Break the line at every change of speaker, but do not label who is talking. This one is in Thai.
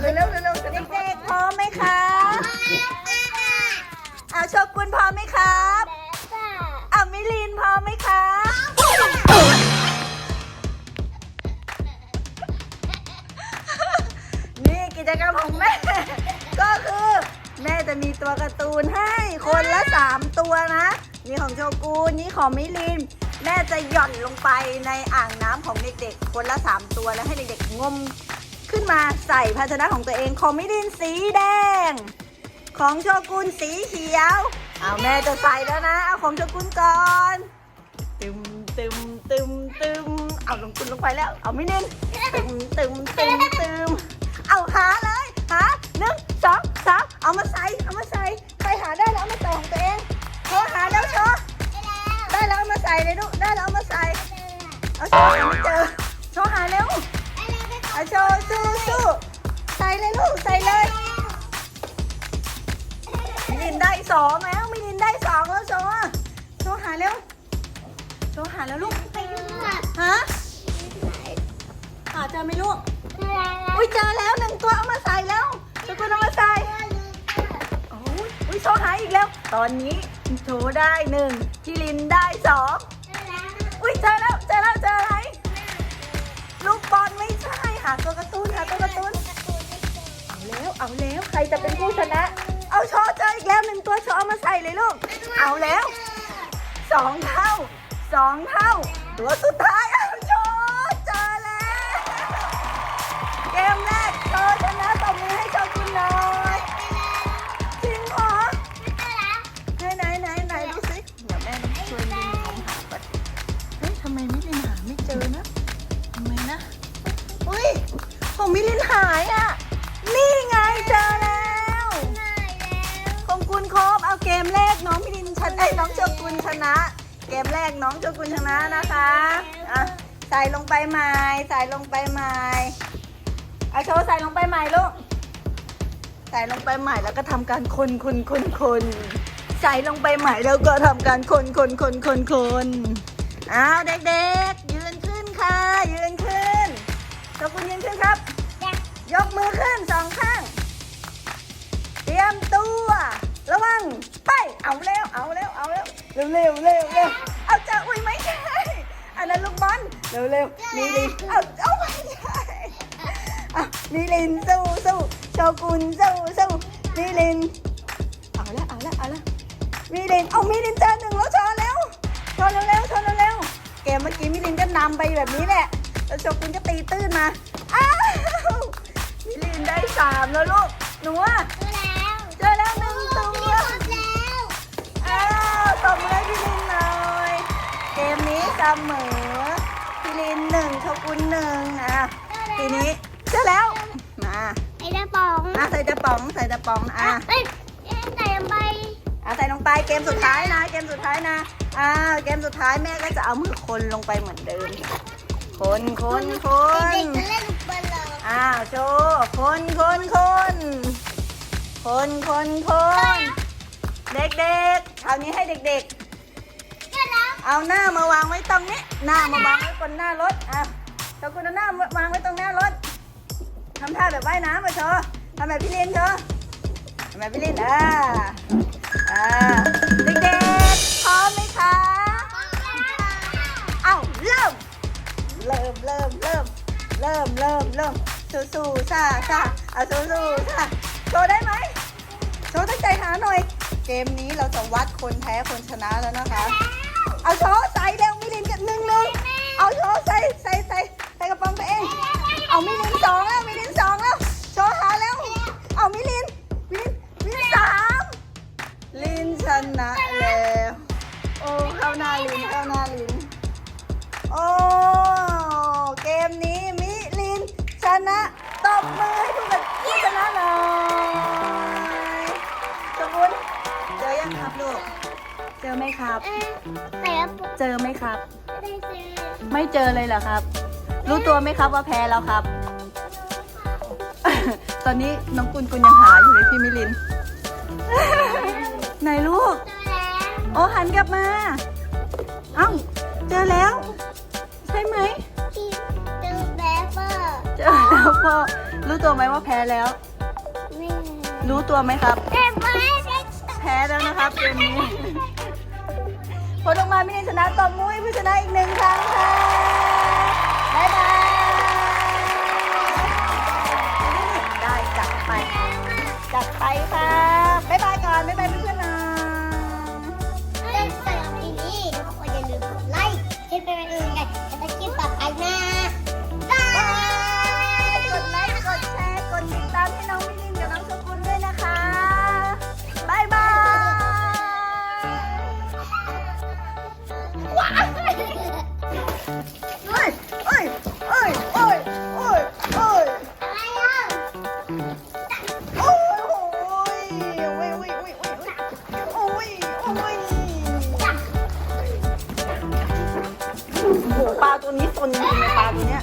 เร็วเ
ร็วเด็กๆพร้อมไหมครับเอาโชกุนพร้อมไหมครับเอามิลินพร้อมไหมครับนี่กิจกรรมของแม่ ก็คือ แม่จะมีตัวการ์ตูนให้คนละสามตัวนะนี่ของโชกุนนี่ของมิลินแม่จะหย่อนลงไปในอ่างน้ำของเด็กๆ คนละสามตัวแล้วให้เด็กๆงม ขึ้นมาใส่ภาชนะของตัวเองของมิลินสีแดง ของโชกุนสีเขียว เอาแม่จะใส่แล้วนะ เอาของโชกุนก่อน ตึมตึมตึมตึมเอาลงกุนลงไปแล้ว เอามิลินตึมตึมตึมตึมเอาหาเลยหาหนึ่งสองสามเอามาใส่เอามาใส่ใครหาได้แล้วเอามาใส่ของตัวเองโชว์หาแล้วโชว์ได้แล้วเอามาใส่เลยลูกได้แล้วเอามาใส่เอาโชว์หาไม่เจอโชว์หาเร็ว โชว์สู้สู้ใส่เลยลูกใส่เลยมิลินได้สองแล้วมิลินได้สองแล้วโชว์อะโชว์หาเร็วโชว์หาแล้วลูกฮะหาเจอไหมลูกอุ้ยเจอแล้วหนึ่งตัวเอามาใส่แล้วโชกุนเอามาใส่โอ้ยอุ้ยโชว์หายอีกแล้ว ตอนนี้โชว์ได้หนึ่งพี่ลินได้สองอุ้ยเจอแล้ว หาตัวการ์ตูนหาตัวการ์ตูนเอาแล้วเอาแล้วใครจะเป็นผู้ชนะ เอาโชว์เจออีกแล้วหนึ่งตัวโชว์เอามาใส่เลยลูก เอาแล้วสองเท่าสองเท่า ตัวสุดท้ายเอาโชว์เจอแล้ว เกมแรกโชว์ชนะ ของมิลินหายอะ นี่ไงเจอแล้ว ของคุณครบเอาเกมแรกน้องมิลินชนะไอ้ยน้องโชกุนชนะ เกมแรกน้องโชกุนชนะนะคะอะใส่ลงไปใหม่ใส่ลงไปใหม่เอาโชว์ใส่ลงไปใหม่ลูก ใส่ลงไปใหม่แล้วก็ทำการคนคนคนคนใส่ลงไปใหม่แล้วก็ทำการคนคนคนคนคนอ้าวเด็กๆ ยืนขึ้นค่ะยืนขึ้น โชกุนยืนขึ้นครับ ยกมือขึ้นสองข้าง เตรียมตัว ระวัง ไป เอาเร็ว เอาเร็ว เอาเร็ว เร็วเร็วเร็วเร็วเอาจะอุ้ยไม่ใช่ อันนั้นลูกบอล เร็วเร็วมีลิน เอาเอาไม่ใช่อะมีลินสู้สู้โชกุนสู้สู้มีลิน เอาละเอาละเอาละมีลิน เอามีลินเจอหนึ่งแล้วชอเร็วชอเร็วเร็วชอเร็วเร็วเกมเมื่อกี้มีลินก็นำไปแบบนี้แหละ แล้วโชกุนก็ตีตื้นมา อ้าวมีลินได้สามแล้วลูก หนูอะเจอแล้วหนึ่งตัวอ้าวตบมือให้พี่ลินหน่อย เกมนี้เสมอพี่ลินหนึ่งโชกุนหนึ่งอะทีนี้เจอแล้ว มา
ไอ้กระป๋อง
อะใส่ตะป๋อง ใส่ตะป๋อง อะ
เอ้ยใส่ลงไป
อะใส่ลงไป เกมสุดท้ายนะ เกมสุดท้ายนะ อ้าว เกมสุดท้ายแม่ก็จะเอามือคนลงไปเหมือนเดิม คนคนคน
เด็กๆจะเล่นบอลเลย
อ้าวโชว์คนคนคนคนคนคนเด็กๆคราวนี้ให้เด็ก
เล่นแล้ว
ๆ เอาหน้ามาวางไว้ตรงนี้ หน้ามาวางไว้บนหน้ารถอะโชกุนเอาหน้าวางไว้ตรงหน้ารถทำท่าแบบว่ายน้ำมาโชว์ทำแบบพี่ลินโชว์ทำแบบพี่ลินอ่าอ่าเด็กๆ เริ่มเริ่มเริ่มเริ่มเริ่มเริ่มสู้สู้ซ่าซ่าเอาสู้สู้ซ่าโชว์ได้ไหมโชว์ตั้งใจหาหน่อย เกมนี้เราจะวัดคนแพ้คนชนะแล้วนะคะ อไหมครับ
เอ้ยใส่กระป๋อง
เจอไหมครับ
ไม่ได้ซื้อ
ไม่เจอเลยเหรอครับ รู้ตัวไหมครับว่าแพ้แล้วครับ ตอนนี้น้องกุลกุลยังหาอยู่เลยพี่มิลิน ไหนลูก
เจอแล้ว
โอ้หันกลับมา เอ้า เจอแล้ว ใช่ไหม
ที่เจอแบบเปอร์
เจอแล้วพ่อรู้ตัวไหมว่าแพ้แล้ว
ไม่
รู้ตัวไหมครับ
เจ็บไหมเจ็บ
แพ้แล้วนะครับเกมนี้ ผลออกมาไม่ได้ชนะตบมุ้ยผู้ชนะอีกหนึ่งครั้งค่ะ วนี้ซนจริงๆเลยปลาตัวเนี้ย